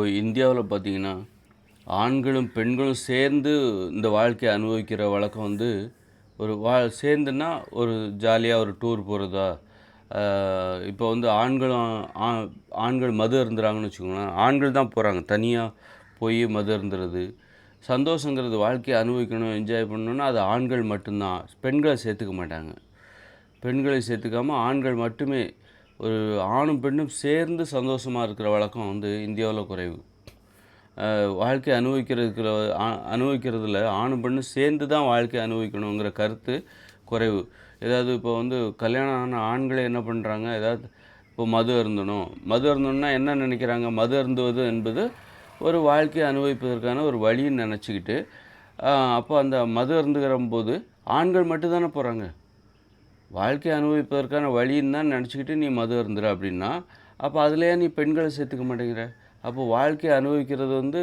இப்போ இந்தியாவில் பார்த்தீங்கன்னா ஆண்களும் பெண்களும் சேர்ந்து இந்த வாழ்க்கையை அனுபவிக்கிற வழக்கம் வந்து ஒரு வா சேர்ந்துன்னா ஒரு ஜாலியாக ஒரு டூர் போகிறதா இப்போ வந்து ஆண்களும் ஆ- ஆண்கள் மது இருந்துறாங்கன்னு வச்சுக்கோங்களேன். ஆண்கள் தான் போகிறாங்க தனியாக போய் மது இருந்துறது சந்தோஷங்கிறது வாழ்க்கையை அனுபவிக்கணும் என்ஜாய் பண்ணணும்னா அது ஆண்கள் மட்டும்தான். பெண்களை சேர்த்துக்க மாட்டாங்க. பெண்களை சேர்த்துக்காம ஆண்கள் மட்டுமே ஒரு ஆணும் பெண்ணும் சேர்ந்து சந்தோஷமாக இருக்கிற வழக்கம் வந்து இந்தியாவில் குறைவு. வாழ்க்கை அனுபவிக்கிறதுக்கு அனுபவிக்கிறதுல ஆணும் பெண்ணும் சேர்ந்து தான் வாழ்க்கை அனுபவிக்கணுங்கிற கருத்து குறைவு. ஏதாவது இப்போ வந்து கல்யாணம் ஆன ஆண்களே என்ன பண்ணுறாங்க ஏதாவது இப்போ மது அருந்தணும். மது அருந்தணும்னா என்ன நினைக்கிறாங்க? மது அருந்துவது என்பது ஒரு வாழ்க்கையை அனுபவிப்பதற்கான ஒரு வழின்னு நினச்சிக்கிட்டு அப்போ அந்த மது அருந்துகிற போது ஆண்கள் மட்டும்தானே போகிறாங்க வாழ்க்கையை அனுபவிப்பதற்கான வழின்னு தான் நினச்சிக்கிட்டு நீ மது இருந்துற அப்படின்னா அப்போ அதுலேயே நீ பெண்களை சேர்த்துக்க மாட்டேங்கிற. அப்போ வாழ்க்கையை அனுபவிக்கிறது வந்து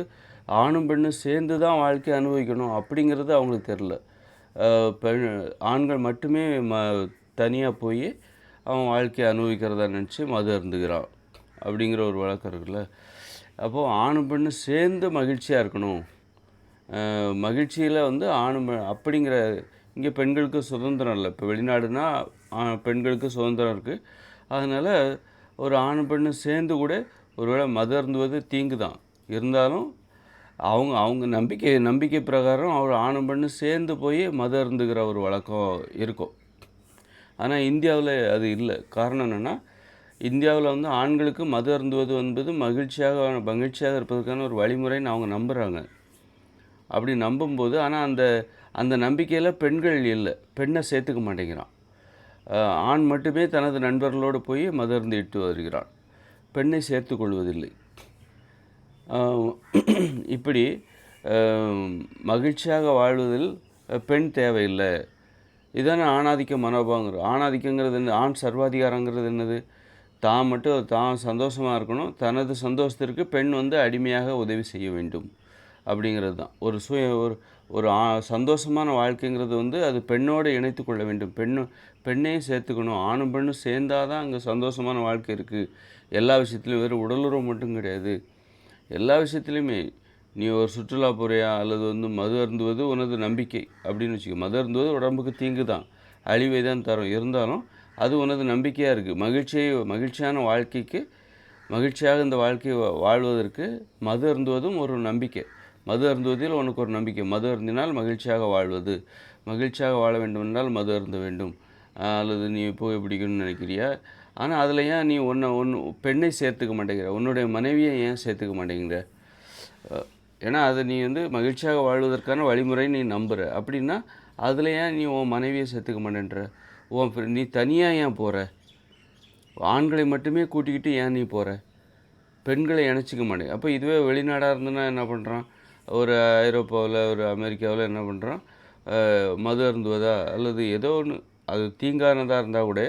ஆணும் பெண்ணும் சேர்ந்து தான் வாழ்க்கையை அனுபவிக்கணும் அப்படிங்கிறது அவங்களுக்கு தெரில பெண் ஆண்கள் மட்டுமே ம தனியாக போய் அவன் வாழ்க்கையை அனுபவிக்கிறதா நினச்சி மது அருந்துகிறான் அப்படிங்கிற ஒரு வழக்கம் இருக்குல்ல. அப்போது ஆணும் பெண்ணும் சேர்ந்து மகிழ்ச்சியாக இருக்கணும். மகிழ்ச்சியில் வந்து ஆணும் அப்படிங்கிற இங்கே பெண்களுக்கு சுதந்திரம் இல்லை. இப்போ வெளிநாடுனா பெண்களுக்கு சுதந்திரம் இருக்குது அதனால் ஒரு ஆணும் பெண்ணு சேர்ந்து கூட ஒருவேளை மதர்ந்துவது தீங்கு தான் இருந்தாலும் அவங்க அவங்க நம்பிக்கை நம்பிக்கை பிரகாரம் அவர் ஆணும் பெண்ணு சேர்ந்து போய் மது ஒரு வழக்கம் இருக்கும். ஆனால் இந்தியாவில் அது இல்லை. காரணம் என்னென்னா இந்தியாவில் வந்து ஆண்களுக்கு மது அருந்துவது என்பது மகிழ்ச்சியாக மகிழ்ச்சியாக இருப்பதற்கான ஒரு வழிமுறைன்னு அவங்க நம்புகிறாங்க அப்படி நம்பும்போது ஆனால் அந்த அந்த நம்பிக்கையில் பெண்கள் இல்லை. பெண்ணை சேர்த்துக்க மாட்டேங்கிறான். ஆண் மட்டுமே தனது நண்பர்களோடு போய் மதர்ந்து இட்டு வருகிறான் பெண்ணை சேர்த்து கொள்வதில்லை. இப்படி மகிழ்ச்சியாக வாழ்வதில் பெண் தேவையில்லை. இதானே ஆணாதிக்க மனோபாவங்கிறது. ஆணாதிக்கங்கிறது என்ன ஆண் சர்வாதிகாரங்கிறது என்னது? தான் மட்டும் தான் சந்தோஷமாக இருக்கணும். தனது சந்தோஷத்திற்கு பெண் வந்து அடிமையாக உதவி செய்ய வேண்டும். அப்படிங்கிறது தான். ஒரு சுய ஒரு ஒரு சந்தோஷமான வாழ்க்கைங்கிறது வந்து அது பெண்ணோடு இணைத்து கொள்ள வேண்டும். பெண்ணு பெண்ணையும் சேர்த்துக்கணும். ஆணும் பெண்ணும் சேர்ந்தாதான் அங்கே சந்தோஷமான வாழ்க்கை இருக்குது எல்லா விஷயத்துலையும் வெறும் உடலுறவு மட்டும் கிடையாது. எல்லா விஷயத்துலையுமே நீ ஒரு சுற்றுலா போறியா? அல்லது வந்து மது அருந்துவது உனது நம்பிக்கை அப்படின்னு வச்சுக்கோ. மது அருந்துவது உடம்புக்கு தீங்கு தான். அழிவை தான் தரும். இருந்தாலும் அது உனது நம்பிக்கையாக இருக்குது மகிழ்ச்சியை மகிழ்ச்சியான வாழ்க்கைக்கு மகிழ்ச்சியாக இந்த வாழ்க்கையை வாழ்வதற்கு மது அருந்துவதும் ஒரு நம்பிக்கை. மது அருந்துவதில் உனக்கு ஒரு நம்பிக்கை. மது அருந்தினால் மகிழ்ச்சியாக வாழ்வது. மகிழ்ச்சியாக வாழ வேண்டுமென்றால் மது அருந்த வேண்டும். அல்லது நீ புகை பிடிக்கணும்னு நினைக்கிறியா? ஆனால் அதில் ஏன் நீ ஒன்றை ஒன்று பெண்ணை சேர்த்துக்க மாட்டேங்கிற? உன்னுடைய மனைவியை ஏன் சேர்த்துக்க மாட்டேங்கிற? ஏன்னா அதை நீ வந்து மகிழ்ச்சியாக வாழ்வதற்கான வழிமுறை நீ நம்புகிற அப்படின்னா அதில் ஏன் நீ உன் மனைவியை சேர்த்துக்க மாட்டேன்ற? உன் நீ தனியாக ஏன் போகிற ஆண்களை மட்டுமே கூட்டிக்கிட்டு ஏன் நீ போகிற பெண்களை இணைச்சிக்க மாட்டேங்க அப்போ இதுவே வெளிநாடாக இருந்ததுன்னா என்ன பண்ணுறான் ஒரு ஐரோப்பாவில் ஒரு அமெரிக்காவில் என்ன பண்ணுறோம் மது அருந்துவதா? அல்லது ஏதோ ஒன்று அது தீங்கானதாக இருந்தால் கூட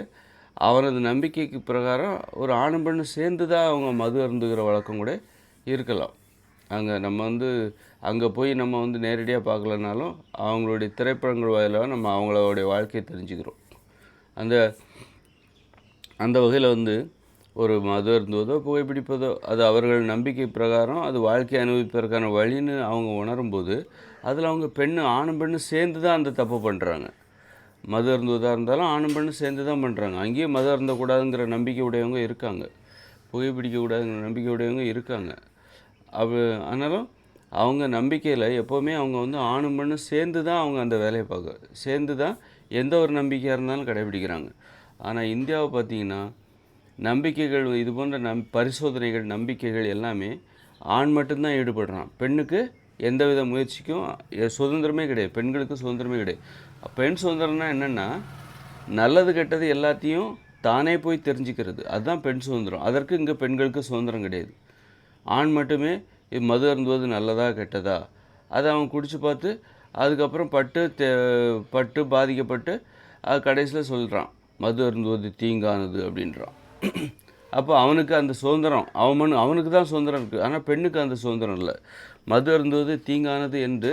அவனது நம்பிக்கைக்கு பிரகாரம் ஒரு ஆணும் பெண்ணும் சேர்ந்து தான் அவங்க மது அருந்துகிற வழக்கம் கூட இருக்கலாம். அங்கே நம்ம வந்து அங்கே போய் நம்ம வந்து நேரடியாக பார்க்கலனாலும் அவங்களுடைய திரைப்படங்கள் வாயிலாக நம்ம அவங்களோடைய வாழ்க்கையை தெரிஞ்சுக்கிறோம். அந்த அந்த வகையில் வந்து ஒரு மது இருந்ததோ புகைப்பிடிப்பதோ அது அவர்கள் நம்பிக்கை பிரகாரம் அது வாழ்க்கை அனுபவிப்பதற்கான வழின்னு அவங்க உணரும்போது அதில் அவங்க பெண்ணு ஆணும் பெண்ணும் சேர்ந்து தான் அந்த தப்பு பண்ணுறாங்க மது இருந்ததாக இருந்தாலும் ஆணும் பெண்ணும் சேர்ந்து தான் பண்ணுறாங்க அங்கேயும் மது இருந்தக்கூடாதுங்கிற நம்பிக்கை உடையவங்க இருக்காங்க. புகைப்பிடிக்கக்கூடாதுங்கிற நம்பிக்கை உடையவங்க இருக்காங்க. அவ ஆனாலும் அவங்க நம்பிக்கையில் எப்போவுமே அவங்க வந்து ஆணும் பெண்ணும் சேர்ந்து தான் அவங்க அந்த வேலையை பார்க்க சேர்ந்து தான் எந்த ஒரு நம்பிக்கையாக இருந்தாலும் கடைபிடிக்கிறாங்க. ஆனால் இந்தியாவை பார்த்தீங்கன்னா நம்பிக்கைகள் இது போன்ற நம் பரிசோதனைகள் நம்பிக்கைகள் எல்லாமே ஆண் மட்டும்தான் ஈடுபடுறான். பெண்ணுக்கு எந்தவித முயற்சிக்கும் சுதந்திரமே கிடையாது. பெண்களுக்கு சுதந்திரமே கிடையாது. பெண் சுதந்திரம்னா என்னென்னா நல்லது கெட்டது எல்லாத்தையும் தானே போய் தெரிஞ்சுக்கிறது. அதுதான் பெண் சுதந்திரம். அதற்கு இங்கே பெண்களுக்கு சுதந்திரம் கிடையாது. ஆண் மட்டுமே இது மது அருந்துவது நல்லதா கெட்டதா? அதை அவன் குடிச்சு பார்த்து அதுக்கப்புறம் பட்டு தே பட்டு பாதிக்கப்பட்டு அது கடைசியில் சொல்கிறான் மது அருந்துவது தீங்கானது அப்படின்றான். அப்போ அவனுக்கு அந்த சுதந்திரம் அவன் அவனுக்கு தான் சுதந்திரம் இருக்குது ஆனால் பெண்ணுக்கு அந்த சுதந்திரம் இல்லை. மது அருந்துவது தீங்கானது என்று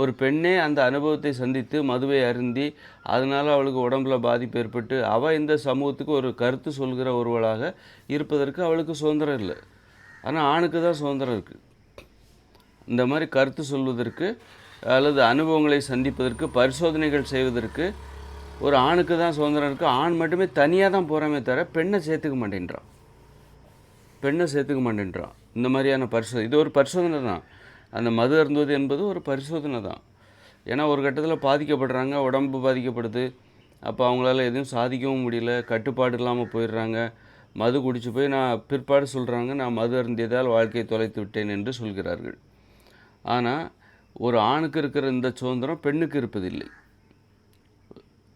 ஒரு பெண்ணே அந்த அனுபவத்தை சந்தித்து மதுவை அருந்தி அதனால் அவளுக்கு உடம்புல பாதிப்பு ஏற்பட்டு அவள் இந்த சமூகத்துக்கு ஒரு கருத்து சொல்கிற ஒருவளாக இருப்பதற்கு அவளுக்கு சுதந்திரம் இல்லை. ஆனால் ஆணுக்கு தான் சுதந்திரம் இருக்குது இந்த மாதிரி கருத்து சொல்வதற்கு அல்லது அனுபவங்களை சந்திப்பதற்கு பரிசோதனைகள் செய்வதற்கு ஒரு ஆணுக்கு தான் சுதந்திரம் இருக்குது ஆண் மட்டுமே தனியாக தான் போகிறாமே தவிர பெண்ணை சேர்த்துக்க மாட்டேன்றான். பெண்ணை சேர்த்துக்க மாட்டேன்றான். இந்த மாதிரியான பரிசோ இது ஒரு பரிசோதனை தான். அந்த மது அருந்துவது என்பது ஒரு பரிசோதனை தான். ஏன்னா ஒரு கட்டத்தில் பாதிக்கப்படுறாங்க உடம்பு பாதிக்கப்படுது. அப்போ அவங்களால எதுவும் சாதிக்கவும் முடியல கட்டுப்பாடு இல்லாமல் போயிடுறாங்க. மது குடிச்சு போய் நான் பிற்பாடு சொல்கிறாங்க நான் மது அருந்தியதால் வாழ்க்கையை தொலைத்து விட்டேன் என்று சொல்கிறார்கள். ஆனால் ஒரு ஆணுக்கு இருக்கிற இந்த சுதந்திரம் பெண்ணுக்கு இருப்பதில்லை.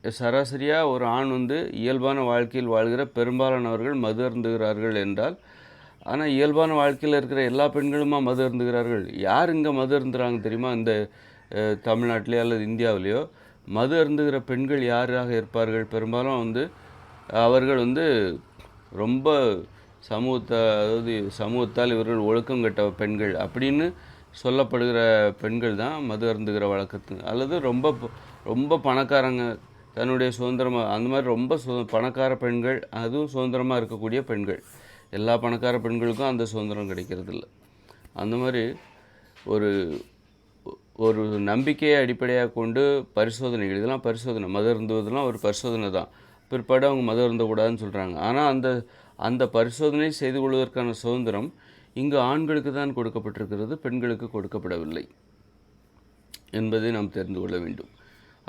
சராசரியாக ஒரு ஆண் வந்து இயல்பான வாழ்க்கையில் வாழ்கிற பெரும்பாலானவர்கள் மது அருந்துகிறார்கள் என்றால் ஆனால் இயல்பான வாழ்க்கையில் இருக்கிற எல்லா பெண்களுமா மது அருந்துகிறார்கள் யார் இங்கே மது அருந்துறாங்க தெரியுமா? இந்த தமிழ்நாட்டிலையோ தமிழ்நாட்டிலேயோ அல்லது இந்தியாவிலேயோ மது அருந்துகிற பெண்கள் யாராக இருப்பார்கள்? பெரும்பாலும் வந்து அவர்கள் வந்து ரொம்ப சமூகத்தை அதாவது சமூகத்தால் இவர்கள் ஒழுக்கம் கெட்ட பெண்கள் அப்படின்னு சொல்லப்படுகிற பெண்கள் தான் மது அருந்துகிற வழக்கத்து அல்லது ரொம்ப ரொம்ப பணக்காரங்க தன்னுடைய சுதந்திரமாக அந்த மாதிரி ரொம்ப சு பணக்கார பெண்கள் அதுவும் சுதந்திரமாக இருக்கக்கூடிய பெண்கள். எல்லா பணக்கார பெண்களுக்கும் அந்த சுதந்திரம் கிடைக்கிறதில்ல. அந்த மாதிரி ஒரு ஒரு நம்பிக்கையை அடிப்படையாக கொண்டு பரிசோதனைகள் இதெல்லாம் பரிசோதனை மதம் இருந்ததுலாம் ஒரு பரிசோதனை தான். பிற்பாடு அவங்க மதம் இருந்தக்கூடாதுன்னு சொல்கிறாங்க ஆனால் அந்த அந்த பரிசோதனை செய்து கொள்வதற்கான சுதந்திரம் இங்கு ஆண்களுக்கு தான் கொடுக்கப்பட்டிருக்கிறது பெண்களுக்கு கொடுக்கப்படவில்லை என்பதை நாம் தெரிந்து கொள்ள வேண்டும்.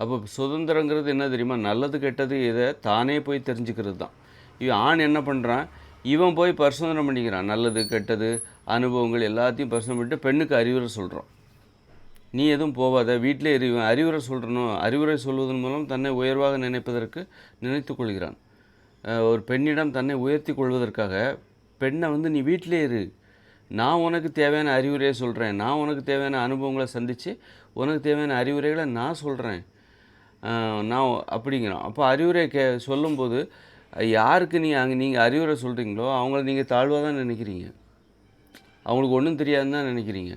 அப்போ சுதந்திரங்கிறது என்ன தெரியுமா? நல்லது கெட்டது இதை தானே போய் தெரிஞ்சுக்கிறது தான். இவன் ஆண் என்ன பண்ணுறான் இவன் போய் பரிசோதனை பண்ணிக்கிறான். நல்லது கெட்டது அனுபவங்கள் எல்லாத்தையும் பரிசோதனை பண்ணிட்டு பெண்ணுக்கு அறிவுரை சொல்கிறான் நீ எதுவும் போகாத வீட்டிலே இரு. இவன் அறிவுரை சொல்கிறனும் அறிவுரை சொல்வதன் மூலம் தன்னை உயர்வாக நினைப்பதற்கு நினைத்து கொள்கிறான். ஒரு பெண்ணிடம் தன்னை உயர்த்தி கொள்வதற்காக பெண்ணை வந்து நீ வீட்டிலே இரு. நான் உனக்கு தேவையான அறிவுரையை சொல்கிறேன் நான் உனக்கு தேவையான அனுபவங்களை சந்தித்து உனக்கு தேவையான அறிவுரைகளை நான் சொல்கிறேன் நான் அப்படிங்கிறான். அப்போ அறிவுரை கே சொல்லும்போது யாருக்கு நீ அங்கே நீங்கள் அறிவுரை சொல்கிறீங்களோ அவங்கள நீங்கள் தாழ்வாக தான் நினைக்கிறீங்க. அவங்களுக்கு ஒன்றும் தெரியாதுன்னு தான் நினைக்கிறீங்க.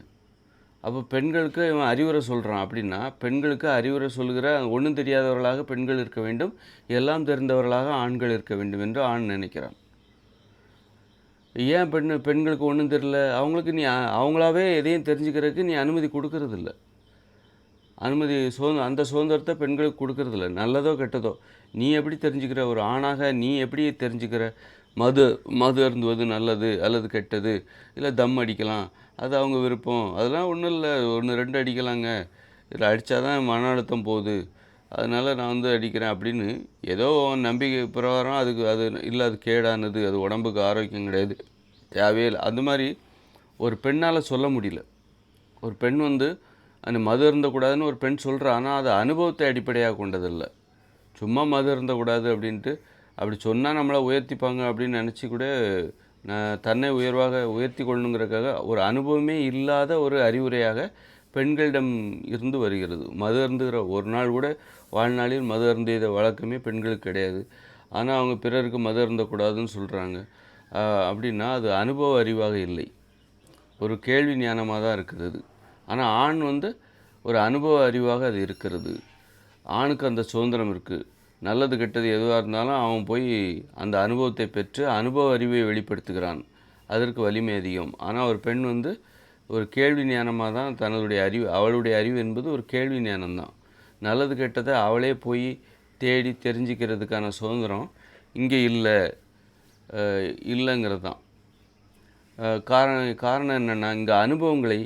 அப்போ பெண்களுக்கு இவன் அறிவுரை சொல்கிறான் அப்படின்னா பெண்களுக்கு அறிவுரை சொல்கிற ஒன்றும் தெரியாதவர்களாக பெண்கள் இருக்க வேண்டும். எல்லாம் தெரிந்தவர்களாக ஆண்கள் இருக்க வேண்டும் என்று ஆண் நினைக்கிறான். ஏன் பெண் பெண்களுக்கு ஒன்றும் தெரில அவங்களுக்கு நீ அவங்களாவே எதையும் தெரிஞ்சுக்கிறதுக்கு நீ அனுமதி கொடுக்கறதில்ல. அனுமதி சுதந்திர அந்த சுதந்திரத்தை பெண்களுக்கு கொடுக்கறதில்ல. நல்லதோ கெட்டதோ. நீ எப்படி தெரிஞ்சுக்கிற? ஒரு ஆணாக நீ எப்படி தெரிஞ்சுக்கிற? மது மது அருந்துவது நல்லது அல்லது கெட்டது? இல்லை தம் அடிக்கலாம். அது அவங்க விருப்பம். அதெல்லாம் ஒன்றும் இல்லை. ஒன்று ரெண்டு அடிக்கலாங்க. இதில் அடித்தாதான் மன அழுத்தம் போகுது. அதனால் நான் வந்து அடிக்கிறேன் அப்படின்னு ஏதோ நம்பிக்கை பிரகாரம் அதுக்கு அது இல்லை அது கேடானது. அது உடம்புக்கு ஆரோக்கியம் கிடையாது. தேவையே இல்லை. அந்த மாதிரி ஒரு பெண்ணால் சொல்ல முடியல. ஒரு பெண் வந்து அந்த மது இருந்தக்கூடாதுன்னு ஒரு பெண் சொல்கிறா ஆனால் அது அனுபவத்தை அடிப்படையாக கொண்டதில்லை. சும்மா மது இருந்தக்கூடாது அப்படின்ட்டு அப்படி சொன்னால் நம்மளை உயர்த்திப்பாங்க அப்படின்னு நினச்சி கூட நான் தன்னை உயர்வாக உயர்த்தி கொள்ளணுங்கிறதுக்காக ஒரு அனுபவமே இல்லாத ஒரு அறிவுரையாக பெண்களிடம் இருந்து வருகிறது. மது அருந்துகிற ஒரு நாள் கூட வாழ்நாளில் மது அருந்திய வழக்கமே பெண்களுக்கு கிடையாது. ஆனால் அவங்க பிறருக்கு மது அருந்தக்கூடாதுன்னு சொல்கிறாங்க அப்படின்னா அது அனுபவ அறிவாக இல்லை. ஒரு கேள்வி ஞானமாக தான் இருக்குது அது. ஆனால் ஆண் வந்து ஒரு அனுபவ அறிவாக அது இருக்கிறது. ஆணுக்கு அந்த சுதந்திரம் இருக்குது நல்லது கெட்டது எதுவாக இருந்தாலும் அவன் போய் அந்த அனுபவத்தை பெற்று அனுபவ அறிவை வெளிப்படுத்துகிறான். அதற்கு வலிமை அதிகம். ஆனால் ஒரு பெண் வந்து ஒரு கேள்வி ஞானமாக தான் தன்னுடைய அறிவு அவளுடைய அறிவு என்பது ஒரு கேள்வி ஞானம்தான் நல்லது கெட்டதை அவளே போய் தேடி தெரிஞ்சுக்கிறதுக்கான சுதந்திரம் இங்கே இல்லை இல்லைங்கிறது தான். காரணம் காரணம் என்னென்னா இங்கே அனுபவங்களை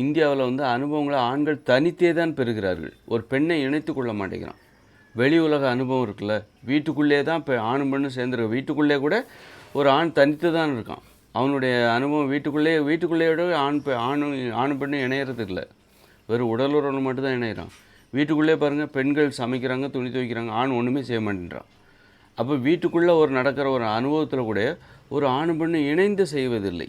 இந்தியாவில் வந்து அனுபவங்களை ஆண்கள் தனித்தே தான் பெறுகிறார்கள். ஒரு பெண்ணை இணைத்து கொள்ள மாட்டேங்கிறான். வெளி உலக அனுபவம் இருக்குல்ல. வீட்டுக்குள்ளே தான் இப்போ ஆணும் பெண்ணும் சேர்ந்துருக்கு. வீட்டுக்குள்ளே கூட ஒரு ஆண் தனித்து தான் இருக்கான். அவனுடைய அனுபவம் வீட்டுக்குள்ளே வீட்டுக்குள்ளேயோட ஆண் பெ ஆணும் ஆணும் பெண்ணும் இணையறது இல்லை. வெறும் உடலுறவு மட்டும்தான் இணையிறான். வீட்டுக்குள்ளே பாருங்கள் பெண்கள் சமைக்கிறாங்க துணி துவைக்கிறாங்க ஆண் ஒன்றுமே செய்ய மாட்டேன்றான். அப்போ வீட்டுக்குள்ளே ஒரு நடக்கிற ஒரு அனுபவத்தில் கூட ஒரு ஆணும் பெண்ணும் இணைந்து செய்வதில்லை.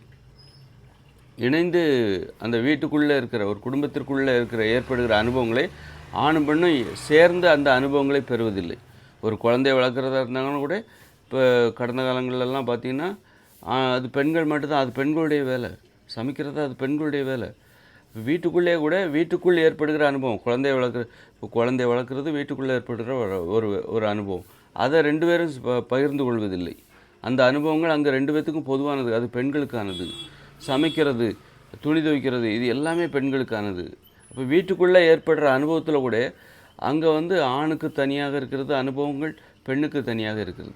இணைந்து அந்த வீட்டுக்குள்ளே இருக்கிற ஒரு குடும்பத்திற்குள்ளே இருக்கிற ஏற்படுகிற அனுபவங்களை ஆணும் பெண்ணும் சேர்ந்து அந்த அனுபவங்களை பெறுவதில்லை. ஒரு குழந்தைய வளர்க்குறதா இருந்தாங்கன்னா கூட இப்போ கடந்த காலங்கள்லாம் பார்த்தீங்கன்னா அது பெண்கள் மட்டும்தான் அது பெண்களுடைய வேலை. சமைக்கிறது அது பெண்களுடைய வேலை. வீட்டுக்குள்ளே கூட வீட்டுக்குள் ஏற்படுகிற அனுபவம். குழந்தைய வளர்க்குற இப்போ குழந்தைய வளர்க்குறது வீட்டுக்குள்ளே ஏற்படுகிற ஒரு ஒரு ஒரு அனுபவம். அதை ரெண்டு பேரும் ப- பகிர்ந்து கொள்வதில்லை. அந்த அனுபவங்கள் அங்கே ரெண்டு பேர்த்துக்கும் பொதுவானது அது பெண்களுக்கானது. சமைக்கிறது துணி துவைக்கிறது இது எல்லாமே பெண்களுக்கானது. அப்போ வீட்டுக்குள்ளே ஏற்படுற அனுபவத்தில் கூட அங்கே வந்து ஆணுக்கு தனியாக இருக்கிறது அனுபவங்கள் பெண்ணுக்கு தனியாக இருக்கிறது.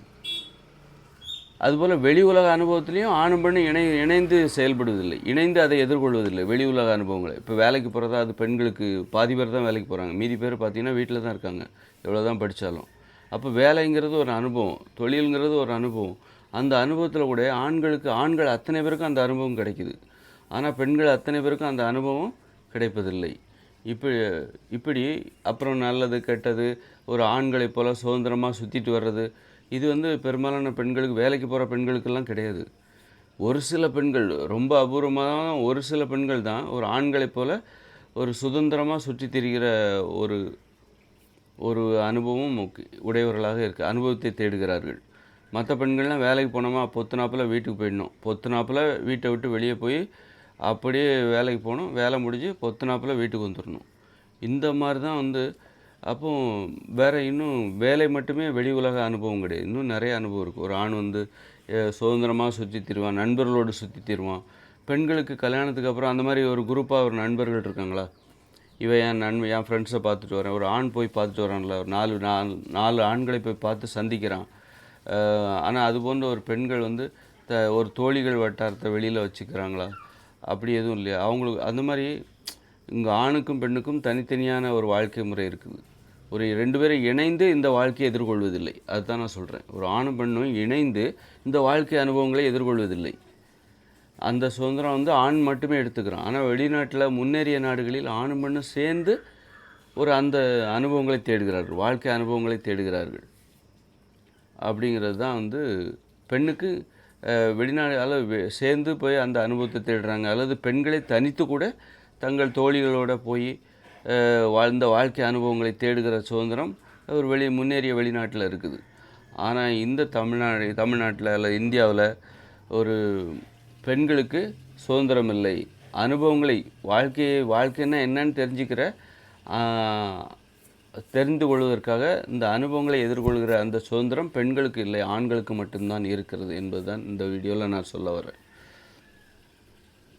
அதுபோல் வெளி உலக அனுபவத்துலேயும் ஆணும் பெண்ணும் இணை இணைந்து செயல்படுவதில்லை. இணைந்து அதை எதிர்கொள்வதில்லை வெளி உலக அனுபவங்களை. இப்போ வேலைக்கு போகிறதா அது பெண்களுக்கு பாதி பேர் தான் வேலைக்கு போகிறாங்க மீதி பேர் பார்த்தீங்கன்னா வீட்டில் தான் இருக்காங்க. எவ்வளோ தான் படித்தாலும் அப்போ வேலைங்கிறது ஒரு அனுபவம் தொழிலுங்கிறது ஒரு அனுபவம். அந்த அனுபவத்தில் கூட ஆண்களுக்கு ஆண்கள் அத்தனை பேருக்கும் அந்த அனுபவம் கிடைக்குது. ஆனால் பெண்கள் அத்தனை பேருக்கும் அந்த அனுபவம் கிடைப்பதில்லை. இப்படி இப்படி அப்புறம் நல்லது கெட்டது ஒரு ஆண்களைப் போல் சுதந்திரமாக சுற்றிட்டு வர்றது இது வந்து பெரும்பாலான பெண்களுக்கு வேலைக்கு போகிற பெண்களுக்கெல்லாம் கிடையாது. ஒரு சில பெண்கள் ரொம்ப அபூர்வமான ஒரு சில பெண்கள் தான் ஒரு ஆண்களைப் போல் ஒரு சுதந்திரமாக சுற்றி திரிகிற ஒரு ஒரு அனுபவம் உடையவர்களாக இருக்குது அனுபவத்தை தேடுகிறார்கள். மற்ற பெண்கள்லாம் வேலைக்கு போனோமா பொத்துனாப்பில் வீட்டுக்கு போயிடணும். பொத்துனாப்பில் வீட்டை விட்டு வெளியே போய் அப்படியே வேலைக்கு போகணும். வேலை முடிஞ்சு பொத்துனாப்பில் வீட்டுக்கு வந்துடணும். இந்த மாதிரி தான் வந்து அப்போ வேறு இன்னும் வேலை மட்டுமே வெளி உலக அனுபவம் கிடையாது. இன்னும் நிறைய அனுபவம் இருக்குது ஒரு ஆண் வந்து சுதந்திரமாக சுற்றி தருவான் நண்பர்களோடு சுற்றி தருவான். பெண்களுக்கு கல்யாணத்துக்கு அப்புறம் அந்த மாதிரி ஒரு குரூப்பாக ஒரு நண்பர்கள் இருக்காங்களா? இவன் என் நண்பன் என் ஃப்ரெண்ட்ஸை பார்த்துட்டு வரேன். ஒரு ஆண் போய் பார்த்துட்டு வரான்ல. ஒரு நாலு நாலு நாலு ஆண்களை போய் பார்த்து சந்திக்கிறான். ஆனால் அது போன்ற ஒரு பெண்கள் வந்து த ஒரு தோழிகள் வட்டாரத்தை வெளியில் வச்சுக்கிறாங்களா? அப்படி எதுவும் இல்லையா? அவங்களுக்கு அந்த மாதிரி இங்கே ஆணுக்கும் பெண்ணுக்கும் தனித்தனியான ஒரு வாழ்க்கை முறை இருக்குது. ஒரு ரெண்டு பேரும் இணைந்து இந்த வாழ்க்கையை எதிர்கொள்வதில்லை. அதுதான் நான் சொல்கிறேன் ஒரு ஆணும் பெண்ணும் இணைந்து இந்த வாழ்க்கை அனுபவங்களை எதிர்கொள்வதில்லை. அந்த சுதந்திரம் வந்து ஆண் மட்டுமே எடுத்துக்கிறான். ஆனால் வெளிநாட்டில் முன்னேறிய நாடுகளில் ஆணும் பெண்ணும் சேர்ந்து ஒரு அந்த அனுபவங்களை தேடுகிறார்கள். வாழ்க்கை அனுபவங்களை தேடுகிறார்கள். அப்படிங்கிறது தான் வந்து பெண்ணுக்கு அஹ், சேர்ந்து போய் அந்த அனுபவத்தை தேடுறாங்க. அல்லது பெண்களை தனித்து கூட தங்கள் தோழிகளோடு போய் வாழ்ந்த வாழ்க்கை அனுபவங்களை தேடுகிற சுதந்திரம் ஒரு வெளி முன்னேறிய வெளிநாட்டில் இருக்குது. ஆனால் இந்த தமிழ்நாடு தமிழ்நாட்டில் அல்ல இந்தியாவில் ஒரு பெண்களுக்கு சுதந்திரம் இல்லை. அனுபவங்களை வாழ்க்கையை வாழ்க்கைன்னா என்னன்னு தெரிஞ்சுக்கிற தெரிந்து கொள்வதற்காக இந்த அனுபவங்களை எதிர்கொள்கிற அந்த சுதந்திரம் பெண்களுக்கு இல்லை ஆண்களுக்கு மட்டும்தான் இருக்கிறது என்பதுதான் இந்த வீடியோவில் நான் சொல்ல வரேன்.